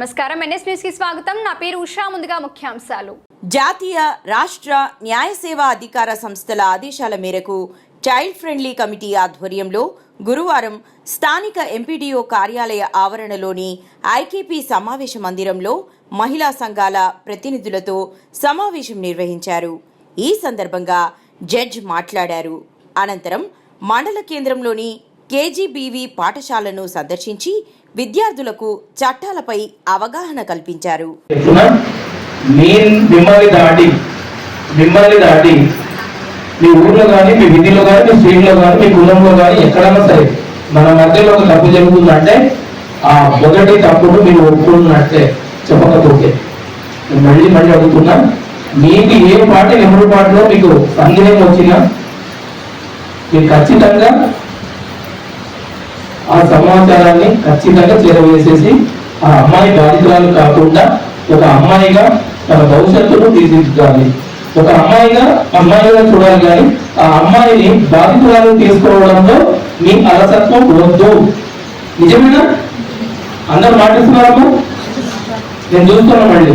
నమస్కారం. ఎన్ఎస్ న్యూస్కి స్వాగతం. నా పేరు ఉషా. ముందుగా ముఖ్యాంశాలు. జాతీయ రాష్ట్ర న్యాయ సేవా అధికార సంస్థల ఆదేశాల మేరకు చైల్డ్ ఫ్రెండ్లీ కమిటీ ఆధ్వర్యంలో గురువారం స్థానిక ఎంపీడీఓ కార్యాలయ ఆవరణలోని ఐకేపీ సమావేశ మందిరంలో మహిళా సంఘాల ప్రతినిధులతో సమావేశం నిర్వహించారు. ఈ సందర్భంగా జడ్జ్ మాట్లాడారు. అనంతరం మండల కేంద్రంలోని కేజీబీవీ పాఠశాలను సందర్శించి విద్యార్థులకు చట్టాలపై అవగాహన కల్పించారు. మీ మిమ్మల్ని దాటి మిమ్మల్ని దాటి మీ ఊర్లో కానీ మీ విధిలో కానీ మీ స్ట్రీట్లో కానీ మీ కులంలో కానీ ఎక్కడైనా సరే మన మధ్యలో ఒక తప్పు జరుగుతుందంటే ఆ మొదటి తప్పును మీరు ఒప్పుకున్నట్టే చెప్పకపోతే. నేను మళ్ళీ మళ్ళీ అడుగుతున్నా మీకు ఏ పాట ఎవరి పాటలో మీకు సందేహం వచ్చినా మీరు ఖచ్చితంగా ఆ సమాచారాన్ని ఖచ్చితంగా చేరవేసేసి ఆ అమ్మాయి బాధితురాలు కాకుండా ఒక అమ్మాయిగా తన భవిష్యత్తును తీర్చిదిద్దాలి. ఒక అమ్మాయిగా అమ్మాయిగా చూడాలి కానీ ఆ అమ్మాయిని బాధితురాలు తీసుకోవడంలో మీ అలసత్వం వద్దు. నిజమేనా? అందరు మాటిస్తున్నారమ్మా నేను చూస్తున్నా మళ్ళీ.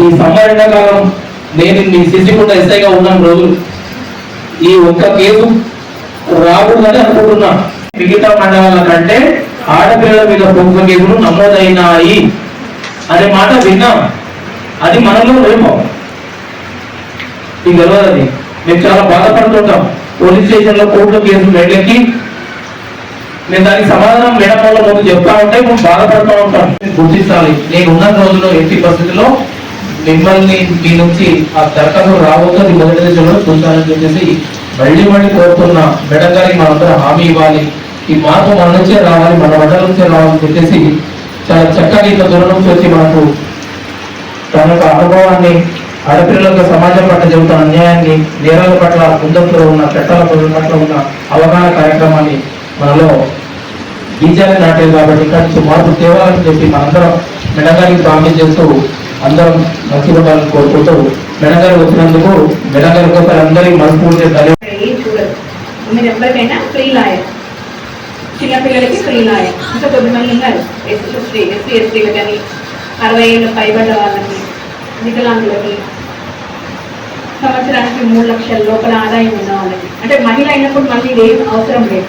ఈ సమ్మర్ ఎండాకాలం నేను మీ సిద్ధికుంట ఎస్ఐగా ఉన్నాను రోజులు ఈ ఒక్క కేసు రాకూడదని అనుకుంటున్నాను మిగతా మండలాల కంటే ఆడపిల్లల మీద పొంగు కేసులు నమోదైనాయి అనే మాట విన్నాం. అది మనలో లేమో ఇది తెలియదు అది మేము చాలా బాధపడుతుంటాం. పోలీస్ స్టేషన్లో కోర్టులో కేసులు మెట్లెక్కి నేను దానికి సమాధానం మేడం వల్ల ముందు చెప్తా ఉంటే మేము బాధపడుతూ ఉంటాం. గుర్తించాలి. నేను ఉన్న రోజుల్లో ఎట్టి పరిస్థితిలో మిమ్మల్ని మీ నుంచి ఆ దరఖాస్తు రావద్దు మొదటి దశలో చూస్తానని చెప్పేసి మళ్ళీ మళ్ళీ కోరుతున్నా మేడం గారికి మనందరం హామీ ఇవ్వాలి. ఈ మార్పు మన నుంచే రావాలి మన మండలం నుంచే రావాలని చెప్పేసి చాలా చక్కగా ఇంత దూరం నుంచి వచ్చి మనకు తన యొక్క అనుభవాన్ని ఆడపిల్లలకు సమాజం పట్ల జరుగుతున్న అన్యాయాన్ని నేరాల పట్ల ముందంలో ఉన్న చట్టాల పట్ల ఉన్న అవగాహన కార్యక్రమాన్ని మనలో బీజాన్ని నాటేది కాబట్టి ఇక్కడ నుంచి మార్పు తేవాలని చెప్పి మనందరం మెడగారికి ప్రామిస్ చేస్తూ అందరం మంచిగా ఉండాలని కోరుకుంటూ మెడగారు వచ్చినందుకు మెడగారి కోసం అందరికీ మనస్ఫూర్తి మీరు ఎవరికైనా ఫ్రీ లాయర్. చిన్నపిల్లలకి ఫ్రీ లాయర్ ఇంకా కొద్దిమంది ఉన్నారు. ఎస్సీ ఎస్సీ ఎస్టీలు కానీ అరవై ఏళ్ళు పైబడ్డ వాళ్ళని వికలాంగులకి సంవత్సరానికి మూడు లక్షల లోపల ఆదాయం ఉన్న వాళ్ళకి. అంటే మహిళ అయినప్పుడు మళ్ళీ ఇది ఏం అవసరం లేదు.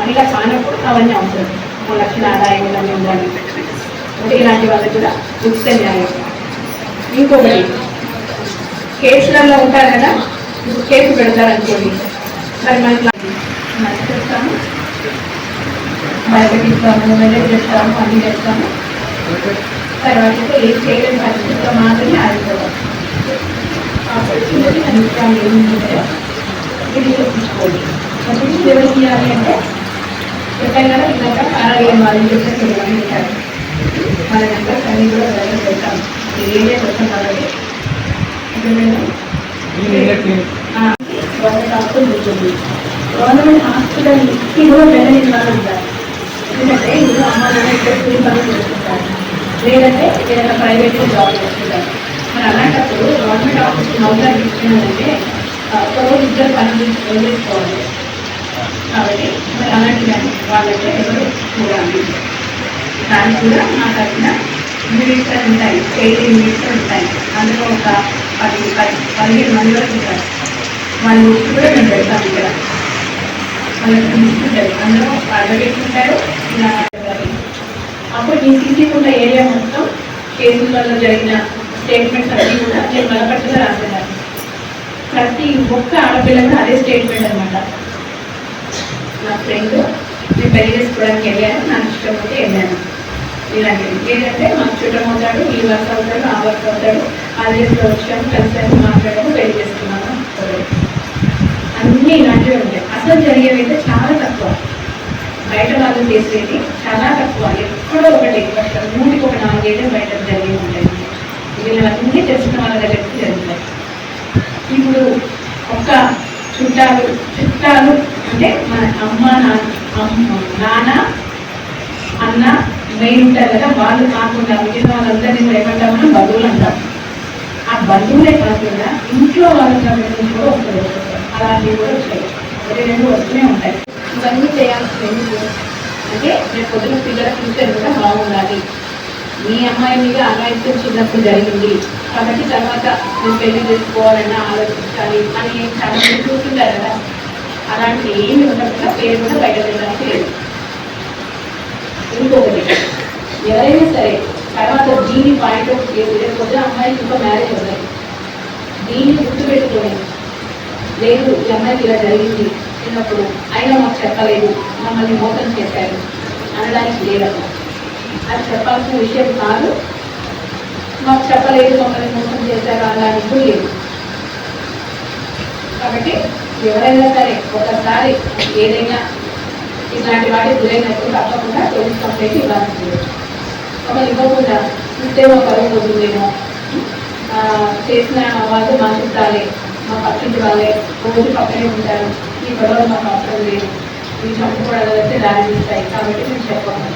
మహిళ కానప్పుడు అవన్నీ అవసరం. మూడు లక్షల ఆదాయం ఇవన్నీ ఉండాలి. అంటే ఇలాంటి వాళ్ళకి కూడా ఉచిత న్యాయం ఇంకొకటి కేసులలో ఉంటారు కదా ఇప్పుడు కేసు పెడతారు అనుకోండి మరి మనకి మనకి చెప్తాము బయటకి మెసేజ్ చేస్తాము అన్ని చేస్తాము తర్వాత ఏం చేయలేని పరిస్థితిలో మాత్రమే ఆగిపోతాం ఆ పరిస్థితిని అభిప్రాయం ఏముంటుందో ఇది చూపించుకోండి అప్పుడు ఎవరు చేయాలి అంటే ఎక్కడైనా కదా ఇందాక ఆరోగ్యం వాళ్ళు చెప్పే తెలియని ఉంటారు మన దగ్గర అన్ని కూడా దగ్గర పెడతాం ఏదే కోసం కాబట్టి గవర్నమెంట్ హాస్పిటల్ ఉంటుంది కూడా వెళ్ళని వాళ్ళు ఉంటారు ఎందుకంటే ఇందులో అమ్మ నాన్న ఇక్కడ కూలి పనులు చేసుకుంటారు లేదంటే ఏదైనా ప్రైవేట్లో జాబ్ చేస్తుంటారు మరి అలాంటప్పుడు గవర్నమెంట్ ఆఫీస్ నౌకర్ ఇచ్చినారంటే ఒక రోజు ఇద్దరు పనులు వదిలేసుకోవాలి. కాబట్టి మరి అలాంటి దాన్ని వాళ్ళంటే ఎవరు చూడాలి దానికి కూడా మా తరఫున మినిట్స్ ఉంటాయి ఎయిటీ యూనిట్స్ ఉంటాయి. అందులో ఒక పది పది పదిహేను మంది వరకు ఉంటారు. వాళ్ళ లిస్ట్ కూడా నేను పెడతాను ఇక్కడ. వాళ్ళకి తీసుకుంటారు. అందరూ అందులో అడ్వకేట్ ఉంటారు అప్పుడు నేను తీసుకున్న ఏరియా మొత్తం కేసులలో జరిగిన స్టేట్మెంట్స్ అన్నీ కూడా నేను బలపట్టుగా రాసేదాన్ని. ప్రతి ఒక్క ఆడపిల్లకి అదే స్టేట్మెంట్ అనమాట నా ఫ్రెండ్ నేను పెళ్ళి చేసుకోవడానికి వెళ్ళాను నాకు ఇష్టం వెళ్ళాను. ఇలాంటివి. ఏంటంటే మాకు చుట్టం అవుతాడు ఈ వర్క్ అవుతాడు ఆ వర్క్ అవుతాడు ఆదేశంలో వచ్చాము కలిసి మాట్లాడాము పెళ్ళి చేసుకున్నాము అన్నీ ఇలాంటివి ఉంటాయి. అసలు జరిగేవి అయితే చాలా తక్కువ. బయట వాళ్ళు చేసేది చాలా తక్కువ. ఎక్కడో ఒకటి ఒక నూటికి ఒక నాలుగైతే బయట జరిగి ఉంటాయి. వీళ్ళవన్నీ తెలిసిన వాళ్ళ దగ్గరికి జరుగుతాయి. ఇప్పుడు ఒక్క చుట్టాలు చుట్టాలు అంటే మన అమ్మ నాన్న అమ్మ నాన్న అన్న మెయిన్ ఉంటారు కదా వాళ్ళు కాకుండా మిగిలిన వాళ్ళందరినీ కూడా ఏమంటాం బంధువులు అంటాం ఆ బంధువులే కాకుండా ఇంట్లో వాళ్ళ కూడా వస్తుంది. అలాంటివి కూడా వచ్చాయి. ఒకటి రెండు వస్తూనే ఉంటాయి. ఇవన్నీ చేయాల్సింది ఎందుకు? అంటే రేపు పొద్దున పిల్లల ఫ్యూచర్ కూడా బాగుండాలి. మీ అమ్మాయి మీద అమాయత్వం చిన్నప్పుడు జరిగింది. కాబట్టి తర్వాత నేను పెళ్ళి చేసుకోవాలన్నా ఆలోచించాలి అని చాలా మంది చూస్తుంటారు కదా. అలాంటి ఏమి ఉండకుండా పేరు కూడా బయట వెళ్ళడానికి లేదు. ఇంకొకటి ఎవరైనా సరే తర్వాత దీని పాయింట్ ఆఫ్ వ్యూ లేకపోతే అమ్మాయికి ఇంకా మ్యారేజ్ అవుతాయి దీన్ని గుర్తుపెట్టుకొని లేదు ఈ అమ్మాయికి ఇలా జరిగింది చిన్నప్పుడు అయినా మాకు చెప్పలేదు మమ్మల్ని మోసం చేశారు అనడానికి లేదమ్మా. అది చెప్పాల్సిన విషయం కాదు. మాకు చెప్పలేదు మమ్మల్ని మోసం చేశారు అనడానికి కూడా లేదు. కాబట్టి ఎవరైనా సరే ఒకసారి ఏదైనా ఇట్లాంటి వాటి గురైనప్పుడు తప్పకుండా పోలీస్ కంప్లైంట్ ఇవ్వాల్సిందే ఒకరు ఇవ్వకుండా ఉద్యోగం మా పోతుందేమో. చేసిన వాళ్ళు మా చుట్టాలే మా పక్కింటి వాళ్ళే రోజు పక్కనే ఉంటారు. ఈ గొడవలు మాకు అవసరం లేదు. మీరు చంపుకోవడం అయితే దారి తీస్తాయి కాబట్టి మేము చెప్పాము.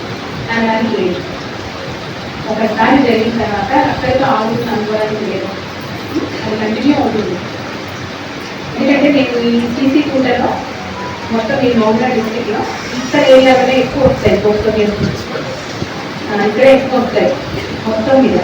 అనడానికి లేదు ఒకసారి జరిగిన తర్వాత అక్కడితో ఆగుతుంది అనుకోవడానికి లేదు. అది కంటిన్యూ అవుతుంది. ఎందుకంటే నేను ఈ సీసీ ఫుటర్లో మొత్తం ఈ మౌండా డిస్ట్రిక్ట్లో ఇక్కడ ఏరియాలోనే ఎక్కువ వస్తాయి పోస్ట్ కేసు ఇక్కడే ఎక్కువ వస్తాయి. మొత్తం మీద.